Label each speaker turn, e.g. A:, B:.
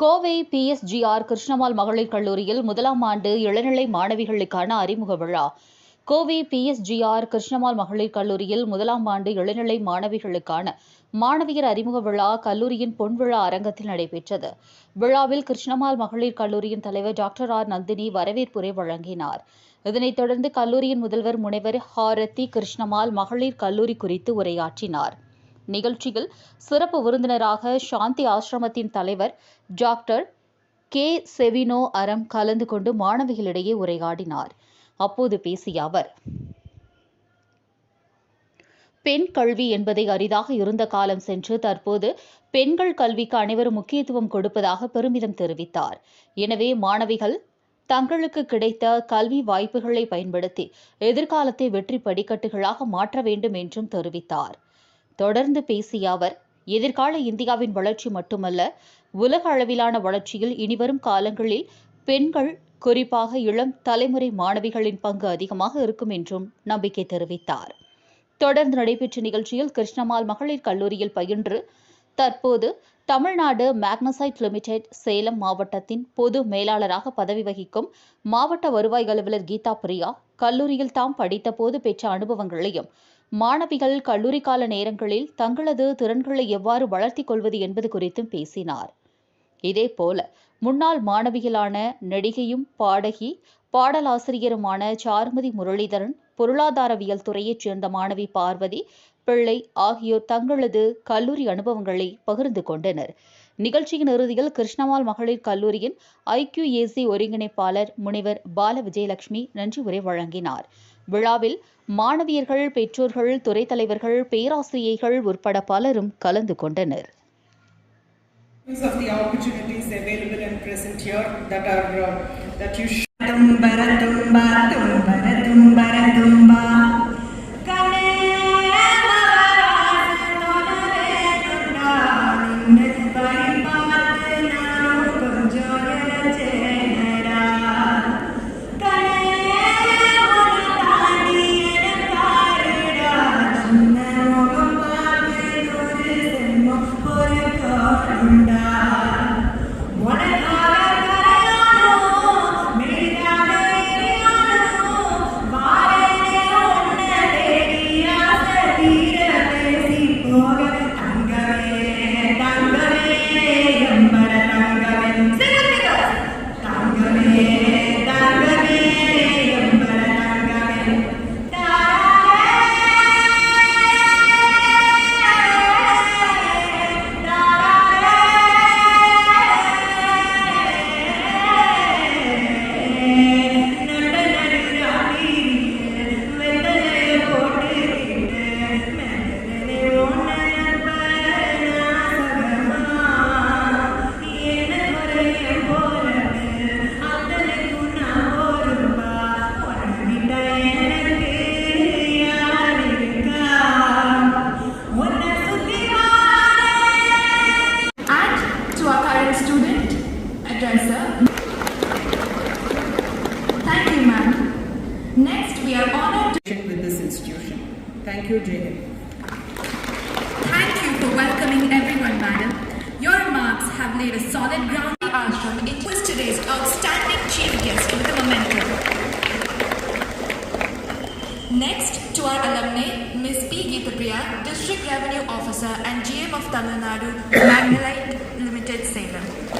A: Kovai PSGR Krishnammal மகளிர் கல்லூரியில் முதலாம் ஆண்டு இளநிலை மாணவிகளுக்கான அறிமுக விழா. கோவை பிஎஸ்ஜிஆர் கிருஷ்ணமால் மகளிர் கல்லூரியில் முதலாம் ஆண்டு இளநிலை மாணவிகளுக்கான மாணவியர் அறிமுக விழா கல்லூரியின் பொன்விழா அரங்கத்தில் நடைபெற்றது. விழாவில் கிருஷ்ணமால் மகளிர் கல்லூரியின் தலைவர் டாக்டர் ஆர். நந்தினி வரவேற்புரை வழங்கினார். இதனைத் தொடர்ந்து கல்லூரியின் முதல்வர் முனைவர் ஹாரதி கிருஷ்ணமால் மகளிர் கல்லூரி குறித்து உரையாற்றினார். நிகழ்ச்சியில் சிறப்பு விருந்தினராக சாந்தி ஆசிரமத்தின் தலைவர் டாக்டர் கே செவினோ அறம் கலந்து கொண்டு மாணவிகளிடையே உரையாடினார். அப்போது பேசிய அவர் பெண் கல்வி என்பதை அரிதாக இருந்த காலம் சென்று தற்போது பெண்கள் கல்விக்கு அனைவரும் முக்கியத்துவம் கொடுப்பதாக பெருமிதம் தெரிவித்தார். எனவே மாணவிகள் தங்களுக்கு கிடைத்த கல்வி வாய்ப்புகளை பயன்படுத்தி எதிர்காலத்தை வெற்றி படிக்கட்டுகளாக மாற்ற வேண்டும் என்றும் தெரிவித்தார். தொடர்ந்து பேசிய அவர் எதிர்கால இந்தியாவின் வளர்ச்சி மட்டுமல்ல உலக அளவிலான வளர்ச்சியில் இனிவரும் காலங்களில் பெண்கள் குறிப்பாக இளம் தலைமுறை மாணவிகளின் பங்கு அதிகமாக இருக்கும் என்றும் நம்பிக்கை தெரிவித்தார். தொடர்ந்து நடைபெற்ற நிகழ்ச்சியில் கிருஷ்ணமால் மகளிர் கல்லூரியில் பயின்று தற்போது தமிழ்நாடு மேக்னசைட் லிமிடெட் சேலம் மாவட்டத்தின் பொது மேலாளராக பதவி வகிக்கும் மாவட்ட வருவாய் அலுவலர் கீதா பிரியா கல்லூரியில் தாம் படித்தபோது பெற்ற அனுபவங்களையும் மாணவிகள் கல்லூரி கால நேரங்களில் தங்களது திறன்களை எவ்வாறு வளர்த்திக் கொள்வது என்பது குறித்தும் பேசினார். இதேபோல முன்னாள் மாணவிகளான நடிகையும் பாடகி பாடலாசிரியருமான சாருமதி முரளிதரன் பொருளாதாரவியல் துறையைச் சேர்ந்த மாணவி பார்வதி பிள்ளை ஆகியோர் தங்களது கல்லூரி அனுபவங்களை பகிர்ந்து கொண்டனர். நிகழ்ச்சியின் இறுதியில் கிருஷ்ணமால் மகளிர் கல்லூரியின் ஐக்யூஏசி ஒருங்கிணைப்பாளர் முனைவர் பால விஜயலட்சுமி நன்றி உரை வழங்கினார். விழாவில் மாணவியர்கள் பெற்றோர்கள் துறைத் தலைவர்கள் பேராசிரியைகள் உட்பட பலரும் கலந்து கொண்டனர்.
B: Use of the opportunities available
C: we are honored to
B: with this institution. Thank you, Jay.
C: thank you for welcoming everyone, madam. Your remarks have laid a solid ground. Ashram it was today's outstanding chief guest with the momentum. Next, to our alumni, Ms. P. Geethapriya, District Revenue Officer and GM of Tamil Nadu, Magnolite Limited, Salem.